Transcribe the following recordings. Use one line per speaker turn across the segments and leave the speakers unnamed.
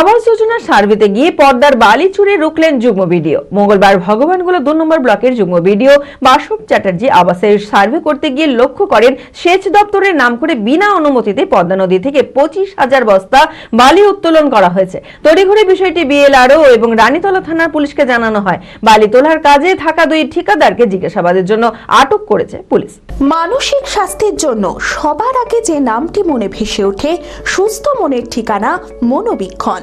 আবাস যোজনার সার্ভেতে গিয়ে পদ্মার বালি চুরে রুখলেন যুগ্ম ভিডিও মঙ্গলবার ভগবানগোলা দু নম্বর ব্লকের যুগ্ম ভিডিও বাসব চ্যাটার্জি আবাসের সার্ভে করতে গিয়ে লক্ষ্য করেন, সেচ দপ্তরের নাম করে বিনা অনুমতিতে পদ্মা নদী থেকে পঁচিশ হাজার বস্তা বালি উত্তোলন করা হয়েছে। তড়িঘড়ি বিষয়টি বিএলআরও এবং রানীতলা থানার পুলিশকে জানানো হয়। বালি তোলার কাজে থাকা দুই ঠিকাদারকে জিজ্ঞাসাবাদের জন্য আটক করেছে পুলিশ।
মানসিক স্বাস্থ্যের জন্য সবার আগে যে নামটি মনে ভেসে ওঠে, সুস্থ মনের ঠিকানা মনোবীক্ষণ।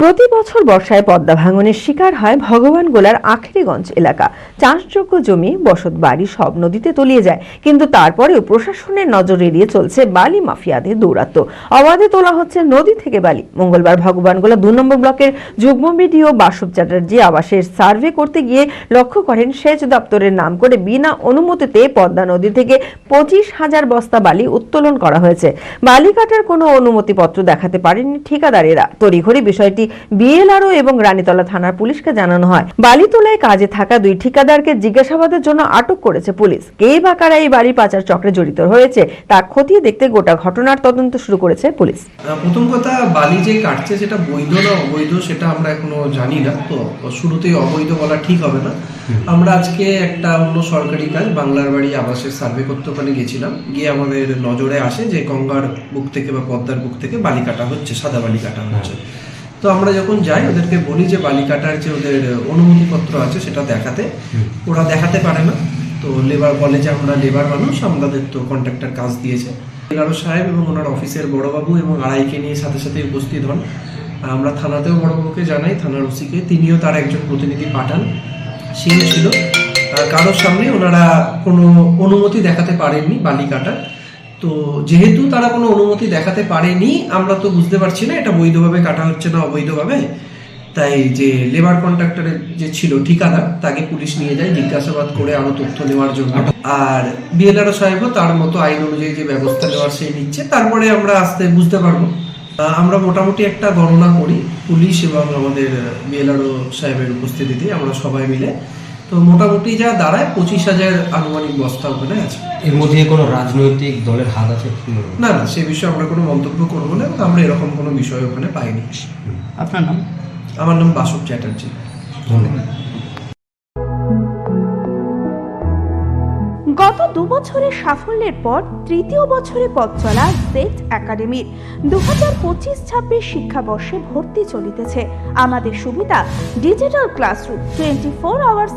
প্রতি বছর বর্ষায় পদ্মা ভাঙনের শিকার হয় ভগবান গোলার আখেরিগঞ্জ এলাকা। চাষযোগ্য জমি, বসত বাড়ি সব নদীতে তলিয়ে যায়। কিন্তু তারপরেও প্রশাসনের নজর এড়িয়ে চলছে বালি মাফিয়াদের দৌরাত্ম। অবাধে তোলা হচ্ছে নদী থেকে বালি। মঙ্গলবার ভগবান গোলা দু নম্বর ব্লকের যুগ্ম বিডিও বাসব চ্যাটার্জি আবাসের সার্ভে করতে গিয়ে লক্ষ্য করেন সেচ দপ্তরের নাম করে বিনা অনুমতিতে পদ্মা নদী থেকে পঁচিশ হাজার বস্তা বালি উত্তোলন করা হয়েছে। বালি কাটার কোনো অনুমতিপত্র দেখাতে পারেনি ঠিকাদারেরা। তড়িঘড়ি বিষয়টি বিএলআরও এবং রানীতলা থানার পুলিশকে জানানো হয়। বালিতলায় কাজে থাকা দুই ঠিকাদারকে জিজ্ঞাসাবাদের জন্য আটক করেছে পুলিশ। কে বা কারা এই বালি পাচার চক্রে জড়িত হয়েছে তা খতিয়ে দেখতে গোটা ঘটনার তদন্ত শুরু করেছে পুলিশ।
প্রথম কথা বালি যে কাটছে সেটা বৈধ না অবৈধ সেটা আমরা এখনও জানি না। তো শুরুতেই অবৈধ বলা ঠিক হবে না। আমরা আজকে একটা অন্য সরকারি কাজ বাংলার বাড়ি আবাসের সার্ভে করতে ওখানে গেছিলাম। গিয়ে আমাদের নজরে আসে যে গঙ্গার বুক থেকে বা পদ্মার বুক থেকে বালি কাটা হচ্ছে সাদা বালি কাটা হচ্ছে। তো আমরা যখন যাই ওদেরকে বলি যে বালিকাটার যে ওদের অনুমতিপত্র আছে সেটা দেখাতে। ওরা দেখাতে পারে না। তো লেবার বলে যে আমরা লেবার মানুষ আমাদের তো কন্ট্রাক্টর কাজ দিয়েছে। এগারো সাহেব এবং ওনার অফিসের বড়বাবু এবং আড়াইকে নিয়ে সাথে সাথে উপস্থিত হন। আমরা থানাতেও বড়বাবুকে জানাই থানার ওসিকে। তিনিও তার একজন প্রতিনিধি পাঠান। সেই ছিল কারোর সামনে ওনারা কোনো অনুমতি দেখাতে পারেননি বালি কাটার তো যেহেতু তারা কোনো অনুমতি দেখাতে পারেনি, আমরা তো বুঝতে পারছি না, এটা বৈধভাবে কাটা হচ্ছে না অবৈধভাবে। তাই যে লেবার কন্ট্রাক্টরের যে ছিল ঠিকাদার, তাকে পুলিশ নিয়ে যায়, জিজ্ঞাসাবাদ করে আরও তথ্য নেওয়ার জন্য। আর বিএলআরও সাহেবও তার মতো আইন অনুযায়ী যে ব্যবস্থা নেওয়ার সে নিচ্ছে, তারপরে আমরা আস্তে বুঝতে পারব। আমরা মোটামুটি একটা গণনা করি, পুলিশ এবং আমাদের বিএলআরও সাহেবের উপস্থিতিতে, আমরা সবাই মিলে। তো মোটামুটি যা দাঁড়ায় পঁচিশ হাজার আনুমানিক বস্তা ওখানে আছে।
এর মধ্যে কোনো রাজনৈতিক দলের হাত আছে
না না সে বিষয়ে আমরা কোনো মন্তব্য করব না আমরা এরকম কোনো বিষয় ওখানে পাইনি
আপনার নাম?
আমার নাম বাসব চ্যাটার্জি।
ধন্যবাদ।
গত দু বছরের সাফল্যের পর তৃতীয় বছরে পথ চলা জেট একাডেমির দু হাজার পঁচিশ ছাব্বিশ শিক্ষাবর্ষে ভর্তি চলিতেছে। আমাদের সুবিধা digital classroom twenty four hours